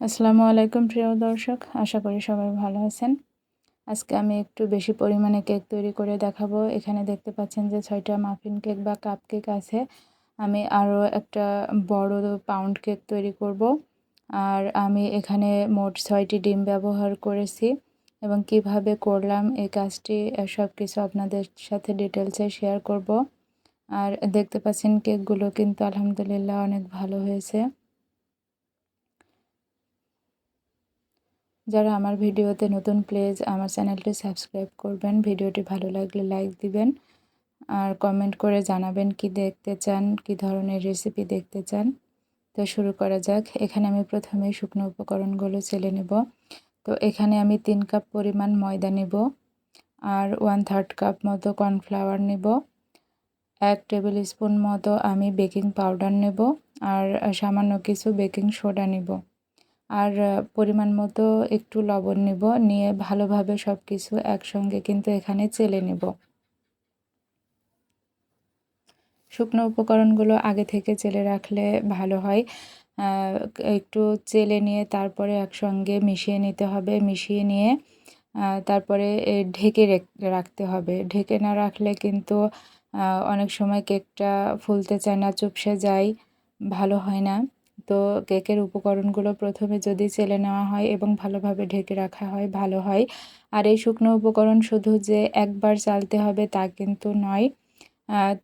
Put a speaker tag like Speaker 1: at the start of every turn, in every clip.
Speaker 1: আসসালামু আলাইকুম, প্রিয় দর্শক। আশা করি সবাই ভালো আছেন। আজকে আমি একটু বেশি পরিমাণে কেক তৈরি করে দেখাবো। এখানে দেখতে পাচ্ছেন যে ছয়টা মাফিন কেক বা কাপ কেক আছে। আমি আরও একটা বড় পাউন্ড কেক তৈরি করব। আর আমি এখানে মোট ছয়টি ডিম ব্যবহার করেছি এবং কীভাবে করলাম এই কাজটি সব কিছু আপনাদের সাথে ডিটেলসে শেয়ার করব। আর দেখতে পাচ্ছেন কেকগুলো কিন্তু আলহামদুলিল্লাহ অনেক ভালো হয়েছে। যারা আমার ভিডিওতে নতুন প্লেজ আমার চ্যানেলটি সাবস্ক্রাইব করবেন। ভিডিওটি ভালো লাগলে লাইক দিবেন আর কমেন্ট করে জানাবেন কি দেখতে চান, কি ধরনের রেসিপি দেখতে চান। তো শুরু করা যাক। এখানে আমি প্রথমে শুকনো উপকরণগুলো ছেলে নেব। তো এখানে আমি তিন কাপ পরিমাণ ময়দা নেব আর ওয়ান থার্ড কাপ মতো কর্নফ্লাওয়ার নেব। এক টেবিল স্পুন মতো আমি বেকিং পাউডার নেব আর সামান্য কিছু বেকিং সোডা নেব। আর পরিমাণ মতো একটু লবণ নেব, নিয়ে ভালোভাবে সব কিছু একসঙ্গে কিন্তু এখানে চেলে নেব। শুকনো উপকরণগুলো আগে থেকে চেলে রাখলে ভালো হয়। একটু চেলে নিয়ে তারপরে একসঙ্গে মিশিয়ে নিতে হবে, মিশিয়ে নিয়ে তারপরে ঢেকে রাখতে হবে। ঢেকে না রাখলে কিন্তু অনেক সময় কেকটা ফুলতে চায় না, চুপসে যায়, ভালো হয় না। তো কেকের উপকরণগুলো প্রথমে যদি চেলে নেওয়া হয় এবং ভালোভাবে ঢেকে রাখা হয়, ভালো হয়। আর এই শুকনো উপকরণ শুধু যে একবার চালতে হবে তা কিন্তু নয়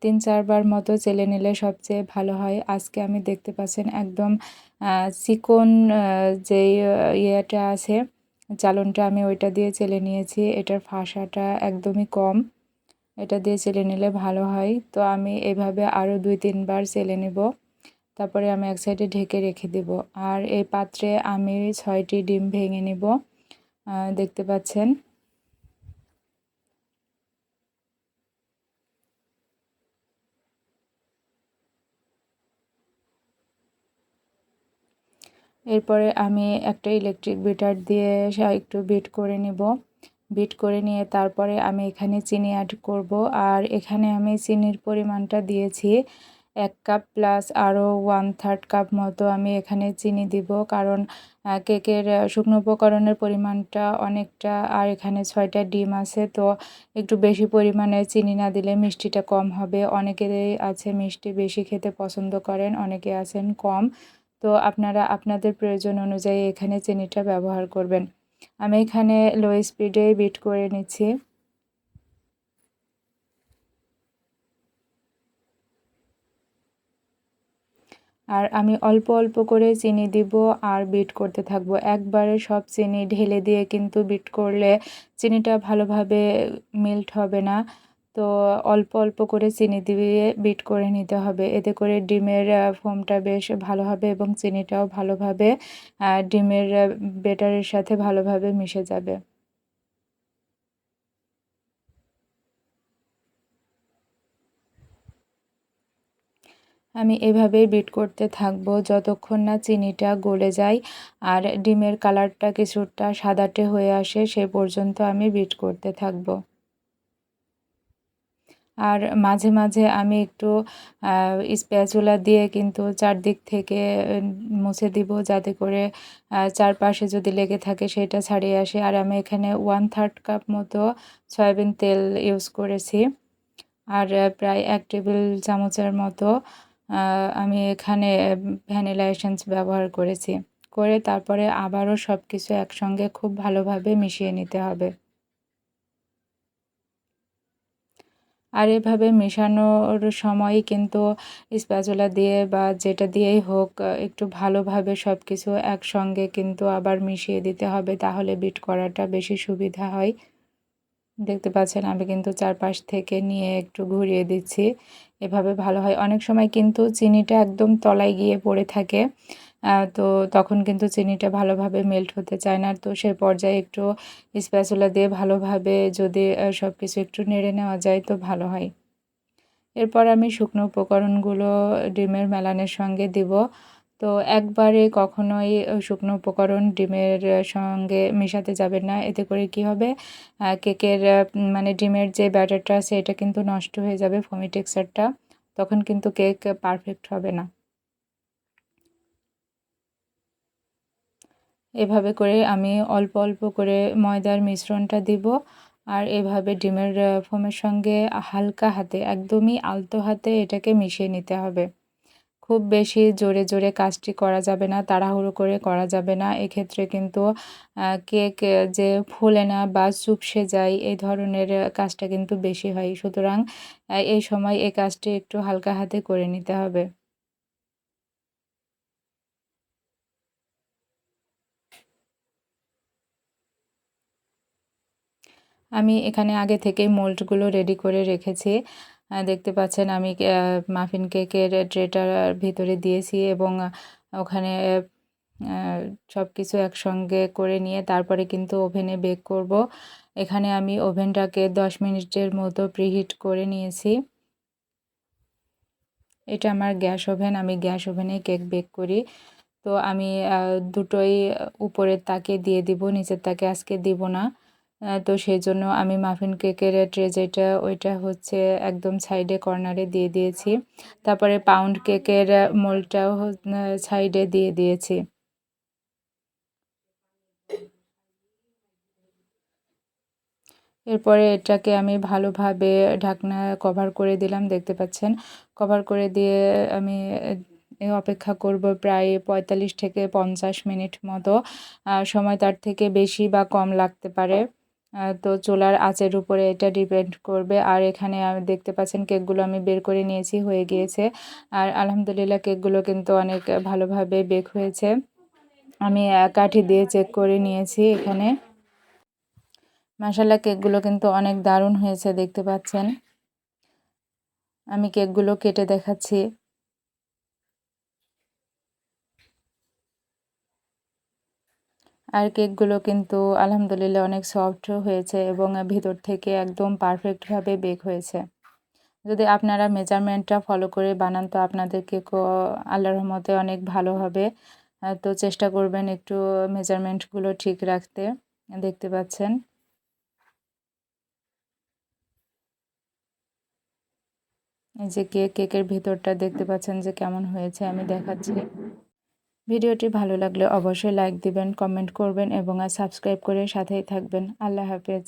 Speaker 1: তিন চারবার মতো চেলে নিলে সবচেয়ে ভালো হয়। আজকে আমি দেখতে পাচ্ছেন একদম চিকন যেই ইয়েটা আছে, চালনটা আমি ওইটা দিয়ে চেলে নিয়েছি। এটার ফাঁসাটা একদমই কম, এটা দিয়ে চেলে নিলে ভালো হয়। তো আমি এভাবে আরও দুই, তিনবার চেলে নেব। তারপরে আমি এক সাইডে ঢেকে রেখে দেব। আর এই পাত্রে আমি ছয়টি ডিম ভেঙে নেব। দেখতে পাচ্ছেন? এরপরে আমি একটা ইলেকট্রিক বিটার দিয়ে একটু বিট করে নিব। বিট করে নিয়ে তারপরে আমি এখানে চিনি অ্যাড করব। আর এখানে আমি চিনির পরিমাণটা দিয়েছি। এক কাপ প্লাস আরও ওয়ান থার্ড কাপ মতো আমি এখানে চিনি দিব। কারণ কেকের শুকনো উপকরণের পরিমাণটা অনেকটা, আর এখানে ছয়টা ডিম আছে, তো একটু বেশি পরিমাণে চিনি না দিলে মিষ্টিটা কম হবে। অনেকেরই আছে মিষ্টি বেশি খেতে পছন্দ করেন, অনেকে আছেন কম। তো আপনারা, আপনাদের প্রয়োজন অনুযায়ী এখানে চিনিটা ব্যবহার করবেন। আমি এখানে লো স্পিডে বিট করে নিচ্ছি। আর আমি অল্প অল্প করে চিনি দিব আর বিট করতে থাকব। একবারে সব চিনি ঢেলে দিয়ে কিন্তু বিট করলে চিনিটা ভালোভাবে মেল্ট হবে না। তো অল্প অল্প করে চিনি দিয়ে বিট করে নিতে হবে। এতে করে ডিমের ফোমটা বেশ ভালো হবে এবং চিনিটাও ভালোভাবে ডিমের বেটারের সাথে ভালোভাবে মিশে যাবে। আমি এভাবেই বিট করতে থাকব যতক্ষণ না চিনিটা গলে যায় আর ডিমের কালারটা কিছুটা সাদাটে হয়ে আসে সে পর্যন্ত আমি বিট করতে থাকব। আর মাঝে মাঝে আমি একটু স্প্যাচুলা দিয়ে কিন্তু চারদিক থেকে মুছে দিব যাতে করে চারপাশে যদি লেগে থাকে সেটা ছাড়িয়ে আসে। আর আমি এখানে ওয়ান থার্ড কাপ মতো সয়াবিন তেল ইউজ করেছি। আর প্রায় এক টেবিল চামচের মতো আমি এখানে ভ্যানিলা এসেন্স ব্যবহার করেছি। করে তারপরে আবারও সব কিছু একসঙ্গে খুব ভালোভাবে মিশিয়ে নিতে হবে। আর এভাবে মেশানোর সময় কিন্তু স্প্যাচুলা দিয়ে বা যেটা দিয়েই হোক একটু ভালোভাবে সব কিছু একসঙ্গে কিন্তু আবার মিশিয়ে দিতে হবে, তাহলে বিট করাটা বেশি সুবিধা হয়। দেখতে পাচ্ছেন, আমি কিন্তু চারপাশ থেকে নিয়ে একটু ঘুরিয়ে দিচ্ছি। এভাবে ভালো হয়। অনেক সময় কিন্তু চিনিটা একদম তলায় গিয়ে পড়ে থাকে। তো তখন কিন্তু চিনিটা ভালোভাবে মেল্ট হতে চায় না। তো সে পর্যায়ে একটু স্প্যাচুলা দিয়ে ভালোভাবে যদি সব কিছু একটু নেড়ে নেওয়া যায় তো ভালো হয়। এরপর আমি শুকনো উপকরণগুলো ডিমের মেলানের সঙ্গে দিব। তো একবারে কখনোই শুকনো উপকরণ ডিমের সঙ্গে মেশাতে যাবে না। এতে করে কি হবে? কেকের মানে ডিমের যে ব্যাটারটা আছে, এটা কিন্তু নষ্ট হয়ে যাবে ফমি টেক্সচারটা। তখন কিন্তু কেক পারফেক্ট হবে না। এভাবে করে আমি অল্প অল্প করে ময়দার মিশ্রণটা দিব। আর এভাবে ডিমের ফোমের সঙ্গে হালকা হাতে, একদমই আলতো হাতে এটাকে মিশিয়ে নিতে হবে। খুব বেশি জোরে জোরে কাজটি করা যাবে না, তাড়াহুড়ো করে করা যাবে না। এক্ষেত্রে কিন্তু কেক, যে ফুলে না বা চুপসে যায় এই ধরনের কাজটা কিন্তু বেশি হয়। সুতরাং এই সময় এই কাজটি একটু হালকা হাতে করে নিতে হবে। আমি এখানে আগে থেকেই মোল্ডগুলো রেডি করে রেখেছি। দেখতে পাচ্ছেন আমি মাফিন কেকের ট্রেটার ভিতরে দিয়েছি এবং ওখানে সব কিছু একসঙ্গে করে নিয়ে তারপরে কিন্তু ওভেনে বেক করব। এখানে আমি ওভেনটাকে দশ মিনিটের মতো প্রিহিট করে নিয়েছি। এটা আমার গ্যাস ওভেন, আমি গ্যাস ওভেনে কেক বেক করি। তো আমি দুটোই উপরের তাকে দিয়ে দিব, নিচের তাকে আজকে দিব না। তো সেই জন্য আমি মাফিন কেকের ট্রে যেটা, ওইটা হচ্ছে একদম সাইডে কর্নারে দিয়ে দিয়েছি। তারপরে পাউন্ড কেকের মোলটাও সাইডে দিয়ে দিয়েছি। এরপরে এটাকে আমি ভালোভাবে ঢাকনা কভার করে দিলাম, দেখতে পাচ্ছেন? কভার করে দিয়ে আমি অপেক্ষা করব প্রায় পঁয়তাল্লিশ থেকে পঞ্চাশ মিনিট মতো। সময় তার থেকে বেশি বা কম লাগতে পারে। তো চোলার আঁচের উপরে এটা ডিপেন্ড করবে। আর এখানে আমি দেখতে পাচ্ছেন কেকগুলো আমি বের করে নিয়েছি, হয়ে গিয়েছে। আর আলহামদুলিল্লাহ কেকগুলো কিন্তু অনেক ভালোভাবে বেক হয়েছে। আমি কাঠি দিয়ে চেক করে নিয়েছি এখানে। মাসাল্লা কেকগুলো কিন্তু অনেক দারুণ হয়েছে, দেখতে পাচ্ছেন। আমি কেকগুলো কেটে দেখাচ্ছি। আর কেকগুলো কিন্তু আলহামদুলিল্লাহ অনেক সফট হয়েছে এবং ভিতর থেকে একদম পারফেক্টভাবে বেক হয়েছে। যদি আপনারা মেজারমেন্টটা ফলো করে বানান তো আপনাদের কেকও আল্লাহর রহমতে অনেক ভালো হবে। তো চেষ্টা করবেন একটু মেজারমেন্টগুলো ঠিক রাখতে, দেখতে পাচ্ছেন। এই যে কেক, কেকের ভিতরটা দেখতে পাচ্ছেন যে কেমন হয়েছে, আমি দেখাচ্ছি। ভিডিওটি ভালো লাগলে অবশ্যই লাইক দিবেন, কমেন্ট করবেন এবং আর সাবস্ক্রাইব করে সাথেই থাকবেন। আল্লাহ হাফেজ।